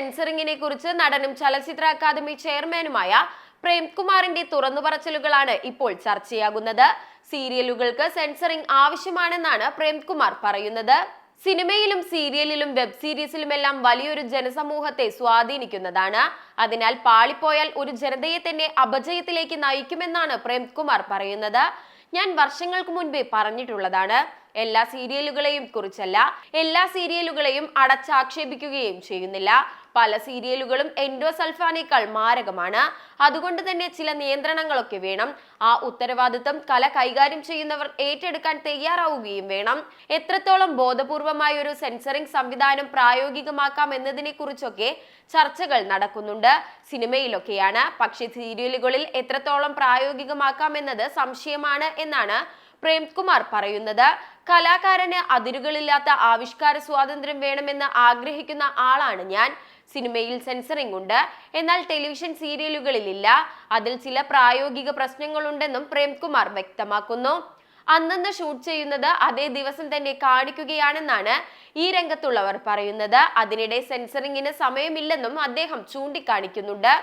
സെൻസറിങ്ങിനെ കുറിച്ച് നടനും ചലച്ചിത്ര അക്കാദമി ചെയർമാനുമായ പ്രേംകുമാറിന്റെ തുറന്നുപറച്ചിലുകളാണ് ഇപ്പോൾ ചർച്ചയാകുന്നത്. സീരിയലുകൾക്ക് സെൻസറിംഗ് ആവശ്യമാണെന്നാണ് പ്രേംകുമാർ പറയുന്നത്. സിനിമയിലും സീരിയലിലും വെബ് സീരീസിലുമെല്ലാം വലിയൊരു ജനസമൂഹത്തെ സ്വാധീനിക്കുന്നതാണ്. അതിനാൽ പാളിപ്പോയാൽ ഒരു ജനതയെ തന്നെ അപജയത്തിലേക്ക് നയിക്കുമെന്നാണ് പ്രേംകുമാർ പറയുന്നത്. ഞാൻ വർഷങ്ങൾക്ക് മുൻപേ പറഞ്ഞിട്ടുള്ളതാണ്. എല്ലാ സീരിയലുകളെയും കുറിച്ചല്ല എല്ലാ സീരിയലുകളെയും അടച്ചാക്ഷേപിക്കുകയും ചെയ്യുന്നില്ല. പല സീരിയലുകളും എൻഡോസൾഫാനേക്കാൾ മാരകമാണ്. അതുകൊണ്ട് തന്നെ ചില നിയന്ത്രണങ്ങളൊക്കെ വേണം. ആ ഉത്തരവാദിത്തം കല കൈകാര്യം ചെയ്യുന്നവർ ഏറ്റെടുക്കാൻ തയ്യാറാവുകയും വേണം. എത്രത്തോളം ബോധപൂർവമായ ഒരു സെൻസറിംഗ് സംവിധാനം പ്രായോഗികമാക്കാം എന്നതിനെ കുറിച്ചൊക്കെ ചർച്ചകൾ നടക്കുന്നുണ്ട്. സിനിമയിലൊക്കെയാണ്. പക്ഷേ സീരിയലുകളിൽ എത്രത്തോളം പ്രായോഗികമാക്കാം എന്നത് സംശയമാണ് എന്നാണ് പ്രേംകുമാർ പറയുന്നത് കലാകാരന് അതിരുകളില്ലാത്ത ആവിഷ്കാര സ്വാതന്ത്ര്യം വേണമെന്ന് ആഗ്രഹിക്കുന്ന ആളാണ് ഞാൻ. സിനിമയിൽ സെൻസറിംഗ് ഉണ്ട്. എന്നാൽ ടെലിവിഷൻ സീരിയലുകളിലില്ല. അതിൽ ചില പ്രായോഗിക പ്രശ്നങ്ങളുണ്ടെന്നും പ്രേംകുമാർ വ്യക്തമാക്കുന്നു. അന്നന്ന് ഷൂട്ട് ചെയ്യുന്നത് അതേ ദിവസം തന്നെ കാണിക്കുകയാണെന്നാണ് ഈ രംഗത്തുള്ളവർ പറയുന്നത്. അതിനിടെ സെൻസറിങ്ങിന് സമയമില്ലെന്നും അദ്ദേഹം ചൂണ്ടിക്കാണിക്കുന്നുണ്ട്.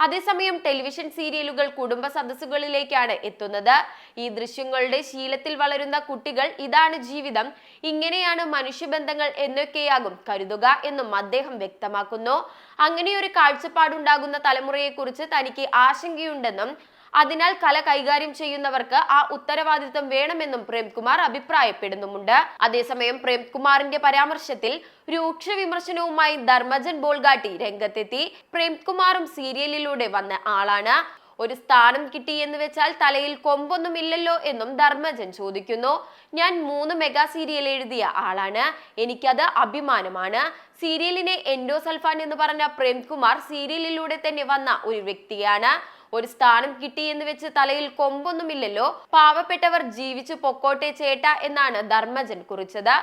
അതേസമയം ടെലിവിഷൻ സീരിയലുകൾ കുടുംബ സദസ്സുകളിലേക്കാണ് എത്തുന്നത്. ഈ ദൃശ്യങ്ങളുടെ ശീലത്തിൽ വളരുന്ന കുട്ടികൾ ഇതാണ് ജീവിതം. ഇങ്ങനെയാണ് മനുഷ്യബന്ധങ്ങൾ എന്നൊക്കെയാകും കരുതുക എന്നും അദ്ദേഹം വ്യക്തമാക്കുന്നു. അങ്ങനെയൊരു കാഴ്ചപ്പാടുണ്ടാകുന്ന തലമുറയെക്കുറിച്ച് തനിക്ക് ആശങ്കയുണ്ടെന്നും അതിനാൽ കല കൈകാര്യം ചെയ്യുന്നവർക്ക് ആ ഉത്തരവാദിത്വം വേണമെന്നും പ്രേംകുമാർ അഭിപ്രായപ്പെടുന്നുമുണ്ട്. അതേസമയം പ്രേംകുമാറിന്റെ പരാമർശത്തിൽ രൂക്ഷ വിമർശനവുമായി ധർമ്മജൻ ബോൾഗാട്ടി രംഗത്തെത്തി. പ്രേംകുമാറും സീരിയലിലൂടെ വന്ന ആളാണ്. ഒരു സ്ഥാനം കിട്ടി എന്ന് വെച്ചാൽ തലയിൽ കൊമ്പൊന്നും ഇല്ലല്ലോ എന്നും ധർമ്മജൻ ചോദിക്കുന്നു. ഞാൻ മൂന്ന് മെഗാ സീരിയൽ എഴുതിയ ആളാണ്. എനിക്കത് അഭിമാനമാണ്. സീരിയലിനെ എൻഡോ സൽഫാൻ എന്ന് പറഞ്ഞ പ്രേംകുമാർ സീരിയലിലൂടെ തന്നെ വന്ന ഒരു വ്യക്തിയാണ്. ഒരു സ്ഥാനം കിട്ടി എന്ന് വെച്ച് തലയിൽ കൊമ്പൊന്നുമില്ലല്ലോ. പാവപ്പെട്ടവർ ജീവിച്ചു പൊക്കോട്ടെ ചേട്ട എന്നാണ് ധർമ്മജൻ കുറിച്ചത്.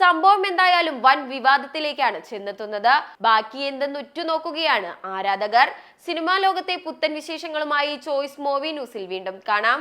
സംഭവം എന്തായാലും വൻ വിവാദത്തിലേക്കാണ് ചെന്നെത്തുന്നത്. ബാക്കി എന്തെന്ന് ഉറ്റുനോക്കുകയാണ് ആരാധകർ. സിനിമാ ലോകത്തെ പുത്തൻ വിശേഷങ്ങളുമായി ചോയ്സ് മൂവി ന്യൂസിൽ വീണ്ടും കാണാം.